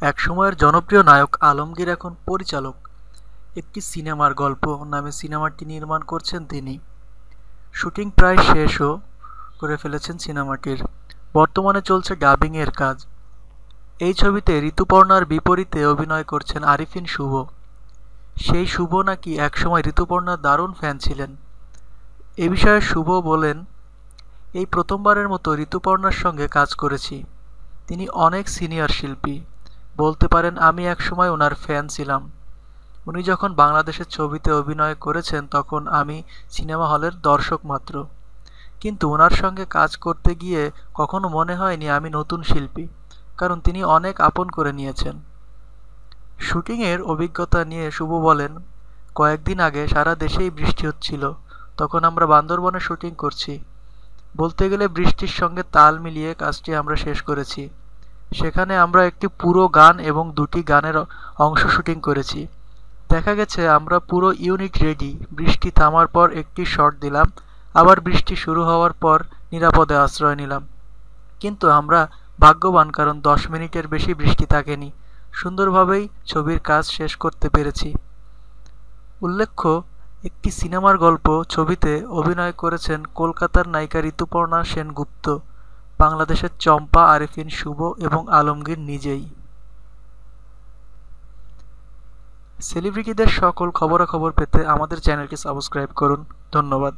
একসময়ের জনপ্রিয় নায়ক আলমগীর এখন পরিচালক। একটি সিনেমার গল্প নামে সিনেমাটি নির্মাণ করছেন তিনি। শুটিং প্রায় শেষও করে ফেলেছেন সিনেমাটির। বর্তমানে চলছে ডাবিংয়ের কাজ। এই ছবিতে ঋতুপর্ণার বিপরীতে অভিনয় করছেন আরিফিন শুভ। সেই শুভ নাকি একসময় ঋতুপর্ণার দারুণ ফ্যান ছিলেন। এ বিষয়ে শুভ বলেন, এই প্রথমবারের মতো ঋতুপর্ণার সঙ্গে কাজ করেছি। তিনি অনেক সিনিয়র শিল্পী। বলতে পারেন, আমি একসময় ওনার ফ্যান ছিলাম। উনি যখন বাংলাদেশের ছবিতে অভিনয় করেছেন, তখন আমি সিনেমা হলের দর্শক মাত্র। কিন্তু ওনার সঙ্গে কাজ করতে গিয়ে কখনো মনে হয়নি আমি নতুন শিল্পী, কারণ তিনি অনেক আপন করে নিয়েছেন। শুটিংয়ের অভিজ্ঞতা নিয়ে শুভ বলেন, কয়েকদিন আগে সারা দেশেই বৃষ্টি হচ্ছিল, তখন আমরা বান্দরবনে শুটিং করছি। বলতে গেলে বৃষ্টির সঙ্গে তাল মিলিয়ে কাজটি আমরা শেষ করেছি। সেখানে আমরা একটি পুরো গান এবং দুটি গানের অংশ শুটিং করেছি। দেখা গেছে, আমরা পুরো ইউনিট রেডি। বৃষ্টি থামার পর একটি শট দিলাম। আবার বৃষ্টি শুরু হওয়ার পর নিরাপদে আশ্রয় নিলাম। কিন্তু আমরা ভাগ্যবান, কারণ দশ মিনিটের বেশি বৃষ্টি থাকেনি। সুন্দরভাবেই ছবির কাজ শেষ করতে পেরেছি। উল্লেখ্য, একটি সিনেমার গল্প ছবিতে অভিনয় করেছেন কলকাতার নায়িকা ঋতুপর্ণা সেনগুপ্ত। বাংলাদেশের চম্পা, আরেফিন, শুভ এবং আলমগীর নিজেই। সেলিব্রিটিদের সকল খবরাখবর পেতে আমাদের চ্যানেলকে সাবস্ক্রাইব করুন। ধন্যবাদ।